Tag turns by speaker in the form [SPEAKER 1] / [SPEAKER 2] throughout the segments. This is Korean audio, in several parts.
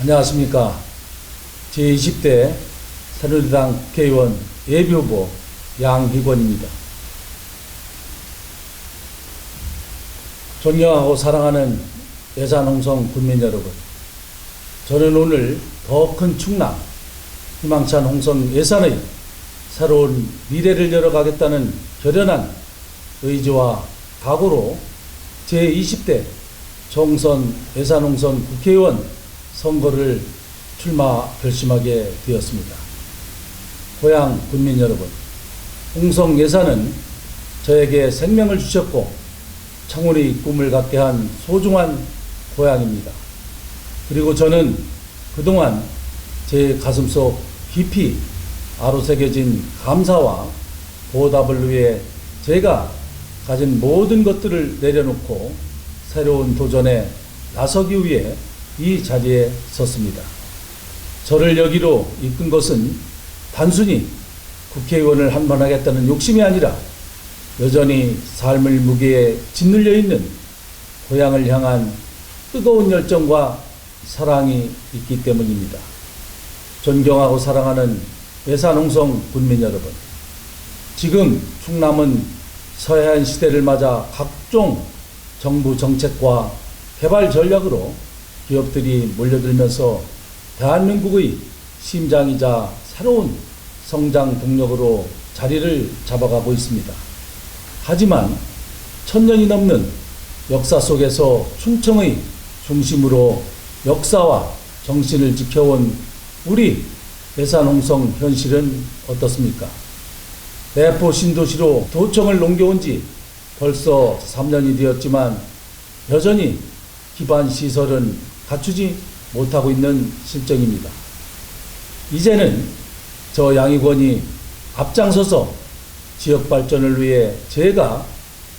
[SPEAKER 1] 안녕하십니까. 제20대 새누리당 국회의원 예비후보 양희권입니다. 존경하고 사랑하는 예산홍성 국민 여러분. 저는 오늘 더 큰 충남 희망찬 홍성 예산의 새로운 미래를 열어가겠다는 결연한 의지와 각오로 제20대 총선 예산홍성 국회의원 선거를 출마 결심하게 되었습니다. 고향 국민 여러분, 홍성 예산은 저에게 생명을 주셨고 청운의 꿈을 갖게 한 소중한 고향입니다. 그리고 저는 그동안 제 가슴속 깊이 아로 새겨진 감사와 보답을 위해 제가 가진 모든 것들을 내려놓고 새로운 도전에 나서기 위해 이 자리에 섰습니다. 저를 여기로 이끈 것은 단순히 국회의원을 한번 하겠다는 욕심이 아니라 여전히 삶을 무게에 짓눌려 있는 고향을 향한 뜨거운 열정과 사랑이 있기 때문입니다. 존경하고 사랑하는 예산홍성 군민 여러분. 지금 충남은 서해안 시대를 맞아 각종 정부 정책과 개발 전략으로 기업들이 몰려들면서 대한민국의 심장이자 새로운 성장 동력으로 자리를 잡아가고 있습니다. 하지만 천년이 넘는 역사 속에서 충청의 중심으로 역사와 정신을 지켜온 우리 대산홍성 현실은 어떻습니까? 대포 신도시로 도청을 넘겨온 지 벌써 3년이 되었지만 여전히 기반 시설은 갖추지 못하고 있는 실정입니다. 이제는 저 양의권이 앞장서서 지역 발전을 위해 제가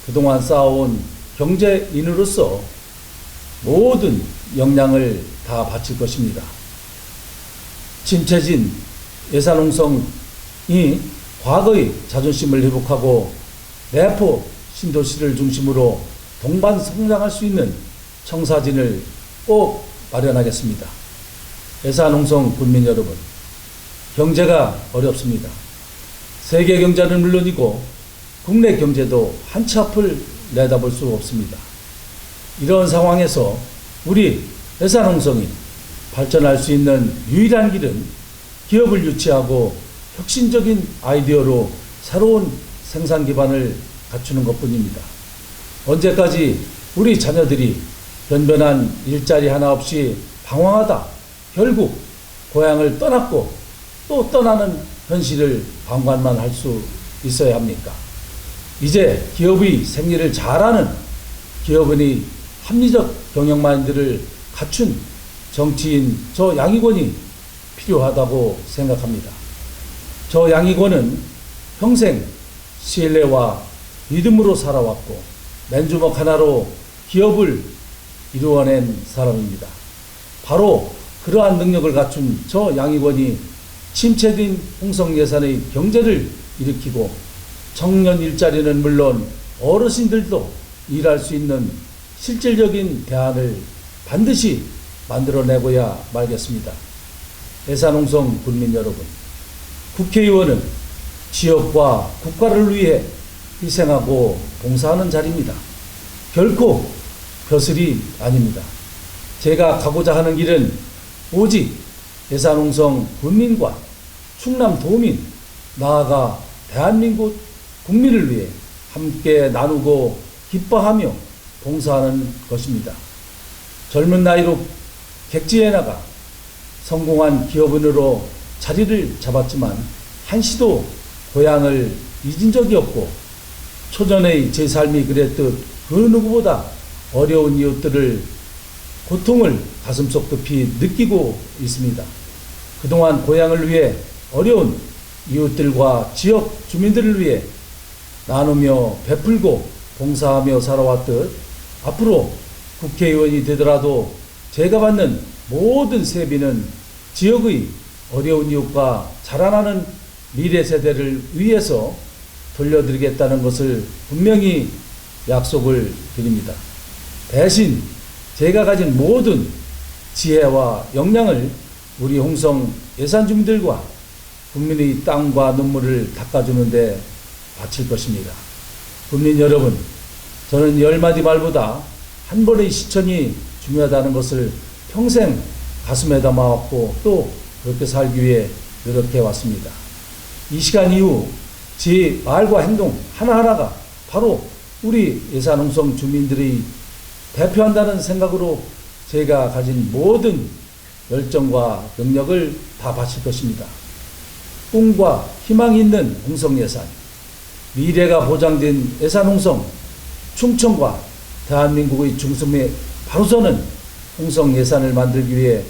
[SPEAKER 1] 그동안 쌓아온 경제인으로서 모든 역량을 다 바칠 것입니다. 침체진 예산홍성이 과거의 자존심을 회복하고 내포 신도시를 중심으로 동반 성장할 수 있는 청사진을 꼭 마련하겠습니다. 예산홍성 국민 여러분, 경제가 어렵습니다. 세계 경제는 물론이고 국내 경제도 한치 앞을 내다볼 수 없습니다. 이런 상황에서 우리 예산홍성이 발전할 수 있는 유일한 길은 기업을 유치하고 혁신적인 아이디어로 새로운 생산 기반을 갖추는 것 뿐입니다. 언제까지 우리 자녀들이 변변한 일자리 하나 없이 방황하다 결국 고향을 떠났고 또 떠나는 현실을 방관만 할 수 있어야 합니까? 이제 기업의 생리를 잘하는 기업인의 합리적 경영 마인드를 갖춘 정치인 저 양익원이 필요하다고 생각합니다. 저 양익원은 평생 신뢰와 믿음으로 살아왔고 맨주먹 하나로 기업을 이루어낸 사람입니다. 바로 그러한 능력을 갖춘 저 양익원이 침체된 홍성 예산의 경제를 일으키고 청년 일자리는 물론 어르신들도 일할 수 있는 실질적인 대안을 반드시 만들어내고야 말겠습니다. 예산홍성 국민 여러분, 국회의원은 지역과 국가를 위해 희생하고 봉사하는 자리입니다. 결코 벼슬이 아닙니다. 제가 가고자 하는 길은 오직 예산홍성 국민과 충남 도민, 나아가 대한민국 국민을 위해 함께 나누고 기뻐하며 봉사하는 것입니다. 젊은 나이로 객지에 나가 성공한 기업인으로 자리를 잡았지만 한시도 고향을 잊은 적이 없고 초전의 제 삶이 그랬듯 그 누구보다 어려운 이웃들을 고통을 가슴속 깊이 느끼고 있습니다. 그동안 고향을 위해 어려운 이웃들과 지역 주민들을 위해 나누며 베풀고 봉사하며 살아왔듯 앞으로 국회의원이 되더라도 제가 받는 모든 세비는 지역의 어려운 이웃과 자라나는 미래 세대를 위해서 돌려드리겠다는 것을 분명히 약속을 드립니다. 대신 제가 가진 모든 지혜와 역량을 우리 홍성 예산 주민들과 국민의 땀과 눈물을 닦아주는데 바칠 것입니다. 국민 여러분, 저는 열 마디 말보다 한 번의 시천이 중요하다는 것을 평생 가슴에 담아왔고 또 그렇게 살기 위해 노력해 왔습니다. 이 시간 이후 제 말과 행동 하나하나가 바로 우리 예산홍성 주민들이 대표한다는 생각으로 제가 가진 모든 열정과 능력을 다 바칠 것입니다. 꿈과 희망이 있는 홍성 예산, 미래가 보장된 예산 홍성, 충청과 대한민국의 중심에 바로 서는 홍성 예산을 만들기 위해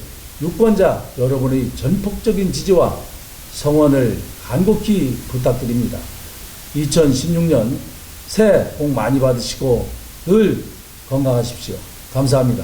[SPEAKER 1] 유권자 여러분의 전폭적인 지지와 성원을 간곡히 부탁드립니다. 2016년 새해 복 많이 받으시고 늘 건강하십시오. 감사합니다.